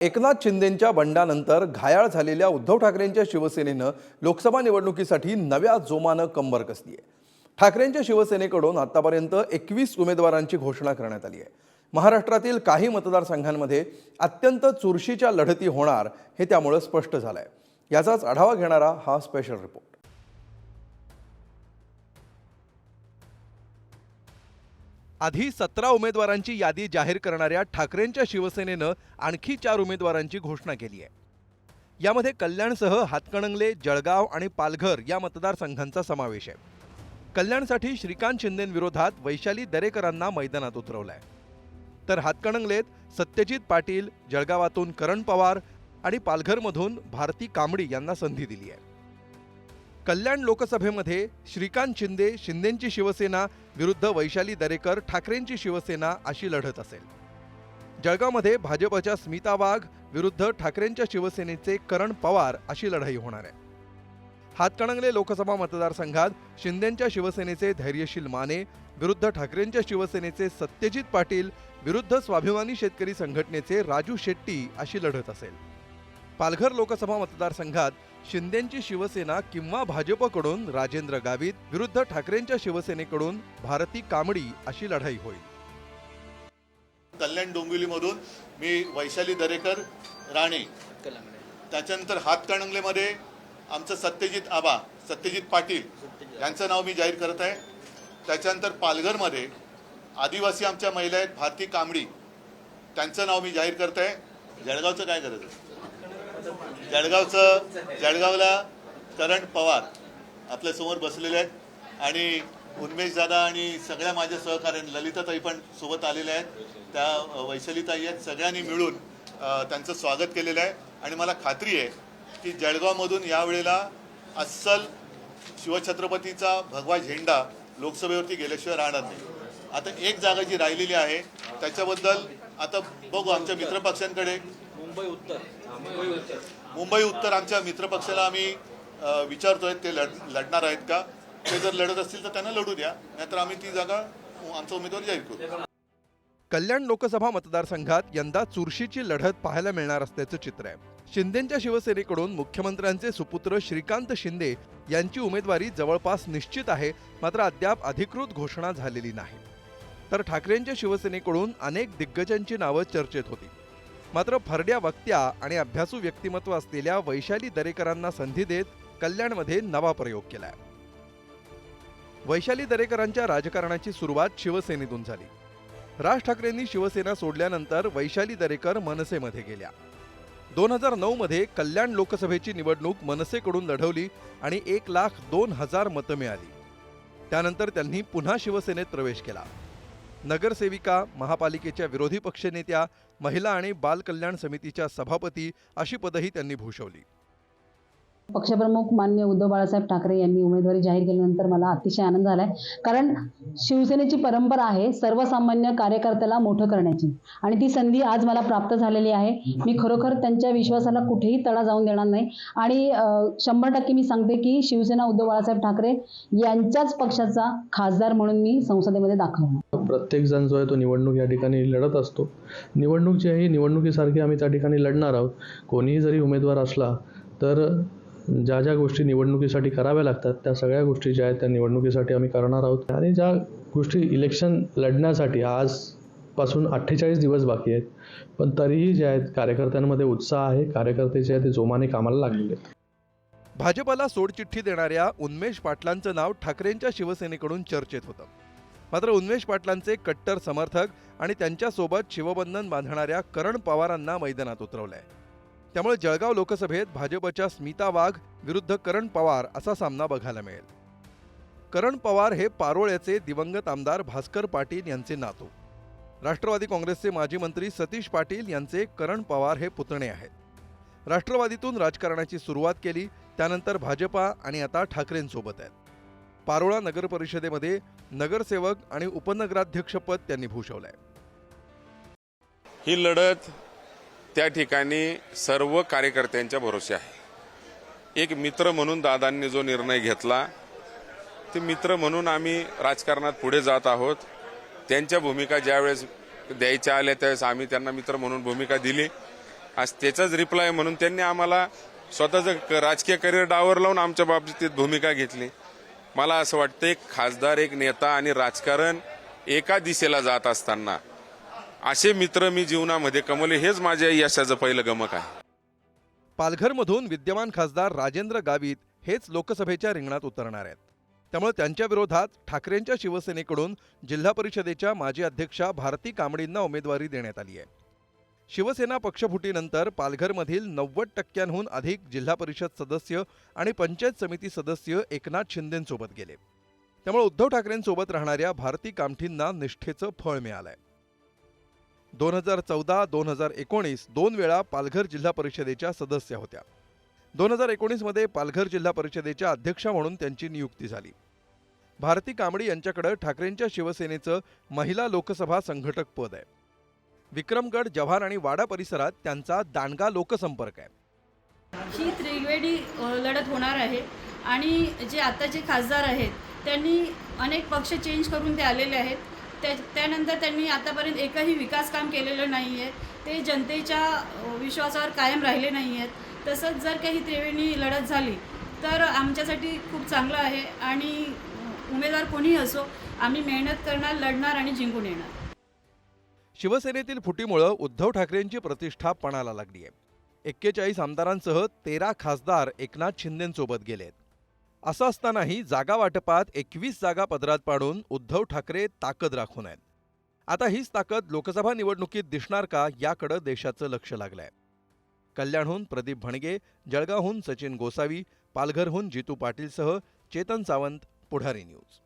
एकनाथ शिंदेंच्या बंडानंतर घायाळ झालेल्या उद्धव ठाकरेंच्या शिवसेनेनं लोकसभा निवडणुकीसाठी नव्या जोमानं कंबर कसली आहे? ठाकरेंच्या शिवसेनेकडून आतापर्यंत एकवीस उमेदवारांची घोषणा करण्यात आली आहे. महाराष्ट्रातील काही मतदारसंघांमध्ये अत्यंत चुरशीच्या लढती होणार हे त्यामुळं स्पष्ट झालं आहे याचाच आढावा घेणारा हा स्पेशल रिपोर्ट आधी सतरा उमेदवारांची यादी जाहीर करणाऱ्या ठाकरेंच्या शिवसेनेनं आणखी चार उमेदवारांची घोषणा केली आहे. यामध्ये कल्याणसह हातकणंगले जळगाव आणि पालघर या मतदारसंघांचा समावेश आहे. कल्याणसाठी श्रीकांत शिंदेंविरोधात वैशाली दरेकरांना मैदानात उतरवलं आहे तर हातकणंगलेत सत्यजित पाटील जळगावातून करण पवार आणि पालघरमधून भारती कांबडी यांना संधी दिली आहे. कल्याण लोकसभेमध्ये श्रीकांत शिंदे शिंदेंची शिवसेना विरुद्ध वैशाली दरेकर ठाकरेंची शिवसेना अशी लढत असेल. जळगावमध्ये भाजपच्या स्मिता वाघ विरुद्ध ठाकरेंच्या शिवसेनेचे करण पवार अशी लढाई होणार आहे. हातकणंगले लोकसभा मतदारसंघात शिंदेंच्या शिवसेनेचे धैर्यशील माने विरुद्ध ठाकरेंच्या शिवसेनेचे सत्यजित पाटील विरुद्ध स्वाभिमानी शेतकरी संघटनेचे राजू शेट्टी अशी लढत असेल. पालघर लोकसभा मतदारसंघात शिंदेंची शिवसेना किंवा भाजपकडून राजेंद्र गावित विरुद्ध ठाकरेंच्या शिवसेनेकडून भारती कांबडी अशी लढाई होईल. कल्याण डोंबिवलीमधून मी वैशाली दरेकर राणे. त्याच्यानंतर हातकणंगलेमध्ये आमचं सत्यजित आबा सत्यजित पाटील यांचं नाव मी जाहीर करत आहे. त्याच्यानंतर पालघरमध्ये आदिवासी आमच्या महिला आहेत भारती कांबडी त्यांचं नाव मी जाहीर करत आहे. जळगावचं काय करायचं जळगावचं जळगावला करण पवार आपल्यासमोर बसलेले आहेत आणि उन्मेश दादा आणि सगळ्या माझ्या सहकार्याने ललिताताई पण सोबत आलेल्या आहेत. त्या वैशालीताई आहेत. सगळ्यांनी मिळून त्यांचं स्वागत केलेलं आहे. आणि मला खात्री आहे की जळगावमधून यावेळेला अस्सल शिवछत्रपतीचा भगवा झेंडा लोकसभेवरती गेल्याशिवाय राहणार नाही. आता एक जागा जी राहिलेली आहे त्याच्याबद्दल आता बघू आमच्या मित्रपक्षांकडे. मुंबई उत्तर. मुंबई उत्तर. मुंबई उत्तर आमच्या मित्रपक्षाला आम्ही विचारतोय ते लढ लढणार आहेत का? ते जर लढत असतील तर त्यांना लढू द्या नाहीतर आम्ही ती जागा आमचा उमेदवार जाहीर करू. कल्याण लोकसभा मतदारसंघात यंदा चुरशीची लढत पाहायला मिळणार असल्याचं चित्र आहे. शिंदेंच्या शिवसेनेकडून मुख्यमंत्र्यांचे सुपुत्र श्रीकांत शिंदे यांची उमेदवारी जवळपास निश्चित आहे मात्र अद्याप अधिकृत घोषणा झालेली नाही. तर ठाकरेंच्या शिवसेनेकडून अनेक दिग्गजांची नावं चर्चेत होती. मात्र फरड्या वक्त्या आणि अभ्यासू व्यक्तिमत्व असलेल्या वैशाली दरेकरांना संधी देत कल्याणमध्ये नवा प्रयोग केलाय. वैशाली दरेकरांच्या राजकारणाची सुरुवात शिवसेनेतून झाली. राज ठाकरेंनी शिवसेना सोडल्यानंतर वैशाली दरेकर मनसेमध्ये गेल्या. दोन हजार नऊ मध्ये कल्याण लोकसभेची निवडणूक मनसेकडून लढवली आणि एक लाख दोन हजार मतं मिळाली. त्यानंतर त्यांनी पुन्हा शिवसेनेत प्रवेश केला. नगरसेविका महापालिकेच्या विरोधी पक्षनेत्या महिला आणि बाल कल्याण समितीच्या सभापती अशी पदही त्यांनी भूषवली. पक्षप्रमुख मान्य उद्धव बाळासाहेब ठाकरे यांनी उमेदवारी जाहीर केल्यानंतर मला अतिशय आनंद झालाय. कारण शिवसेनेची परंपरा आहे सर्वसामान्य कार्यकर्त्याला मोठं करण्याची. आणि ती संधी आज मला प्राप्त झालेली आहे. मी खरोखर त्यांच्या विश्वासाला कुठेही तडा जाऊन देणार नाही. आणि शंभर टक्के मी सांगते की शिवसेना उद्धव बाळासाहेब ठाकरे यांच्याच पक्षाचा खासदार म्हणून मी संसदेमध्ये दाखवणार प्रत्येक जण जो आहे तो निवडणूक या ठिकाणी लढत असतो. निवडणूक जी आहे निवडणुकीसारखी आम्ही त्या ठिकाणी लढणार आहोत. कोणीही जरी उमेदवार असला तर ज्या ज्या गोष्टी निवडणुकीसाठी कराव्या लागतात त्या सगळ्या गोष्टी ज्या आहेत त्या निवडणुकीसाठी आम्ही करणार आहोत. आणि ज्या गोष्टी इलेक्शन लढण्यासाठी आजपासून अठ्ठेचाळीस दिवस बाकी आहेत पण तरीही जे आहेत कार्यकर्त्यांमध्ये उत्साह आहे कार्यकर्ते जे आहेत ते जोमाने कामाला लागलेले आहेत. भाजपला सोडचिठ्ठी देणाऱ्या उन्मेष पाटलांचं नाव ठाकरेंच्या शिवसेनेकडून चर्चेत होतं. मात्र उन्मेष पाटलांचे कट्टर समर्थक आणि त्यांच्यासोबत शिवबंधन बांधणाऱ्या करण पवारांना मैदानात उतरवलंय. त्यामुळे जळगाव लोकसभेत भाजपच्या स्मिता वाघ विरुद्ध करण पवार असा सामना बघायला मिळेल. करण पवार हे पारोळ्याचे दिवंगत आमदार भास्कर पाटील यांचे नातू. राष्ट्रवादी काँग्रेसचे माजी मंत्री सतीश पाटील यांचे करण पवार हे पुतणे आहेत. राष्ट्रवादीतून राजकारणाची सुरुवात केली त्यानंतर भाजपा आणि आता ठाकरेंसोबत आहेत. पारोळा नगर परिषदेमध्ये नगरसेवक आणि उपनगराध्यक्षपद त्यांनी भूषवलंय. ही लढत त्या ठिकाणी सर्व कार्यकर्त्यांच्या भरोसे आहे. एक मित्र म्हणून दादांनी जो निर्णय घेतला ते मित्र म्हणून आम्ही राजकारणात पुढे जात आहोत. त्यांच्या भूमिका ज्यावेळेस द्यायच्या आल्या त्यावेळेस आम्ही त्यांना मित्र म्हणून भूमिका दिली. आज त्याचाच रिप्लाय म्हणून त्यांनी आम्हाला स्वतःचं क- राजकीय करिअर डावर लावून आमच्या बाबतीत भूमिका घेतली. मला असं वाटतं एक खासदार एक नेता आणि राजकारण एका दिशेला जात असताना असे मित्र मी जीवनामध्ये कमवले हेच माझ्या यशाचं पहिलं गमक आहे. पालघरमधून विद्यमान खासदार राजेंद्र गावित हेच लोकसभेच्या रिंगणात उतरणार आहेत. त्यामुळे त्यांच्या विरोधात ठाकरेंच्या शिवसेनेकडून जिल्हा परिषदेच्या माजी अध्यक्षा भारती कांबळींना उमेदवारी देण्यात आली आहे. शिवसेना पक्षफुटीनंतर पालघरमधील नव्वद टक्क्यांहून अधिक जिल्हा परिषद सदस्य आणि पंचायत समिती सदस्य एकनाथ शिंदेंसोबत गेले. त्यामुळे उद्धव ठाकरेंसोबत राहणाऱ्या भारती कामठींना निष्ठेचं फळ मिळालंय. दोन हजार चौदा दोन हजार एकोणीस दोन वेळा पालघर जिल्हा परिषदेच्या सदस्य होत्या. दोन हजार एकोणीसमध्ये पालघर जिल्हा परिषदेच्या अध्यक्षा म्हणून त्यांची नियुक्ती झाली. भारती कांबडी यांच्याकडे ठाकरेंच्या शिवसेनेचं महिला लोकसभा संघटक पद आहे. विक्रमगड जव्हार आणि वाडा परिसरात त्यांचा दांडगा लोकसंपर्क आहे. ही त्रिवेणी लढत होणार आहे आणि जे आता जे खासदार आहेत त्यांनी अनेक पक्ष चेंज करून ते आलेले आहेत. त्या त्यानंतर त्यांनी आतापर्यंत एकही विकास काम केलेलं नाही आहे ते जनतेच्या विश्वासावर कायम राहिले नाही आहेत तसंच जर काही त्रिवेणी लढत झाली तर आमच्यासाठी खूप चांगलं आहे आणि उमेदवार कोणीही असो आम्ही मेहनत करणार लढणार आणि जिंकून येणार. शिवसेनेतील फुटीमुळं उद्धव ठाकरेंची प्रतिष्ठा पणाला लागली आहे एक्केचाळीस आमदारांसह तेरा खासदार एकनाथ शिंदेंसोबत गेलेत. असं असतानाही जागा वाटपात एकवीस जागा पदरात पाडून उद्धव ठाकरे ताकद राखून आहेत. आता हीच ताकद लोकसभा निवडणुकीत दिसणार का याकडं देशाचं लक्ष लागलंय. कल्याणहून प्रदीप भणगे जळगावहून सचिन गोसावी पालघरहून जितू पाटीलसह चेतन सावंत पुढारी न्यूज.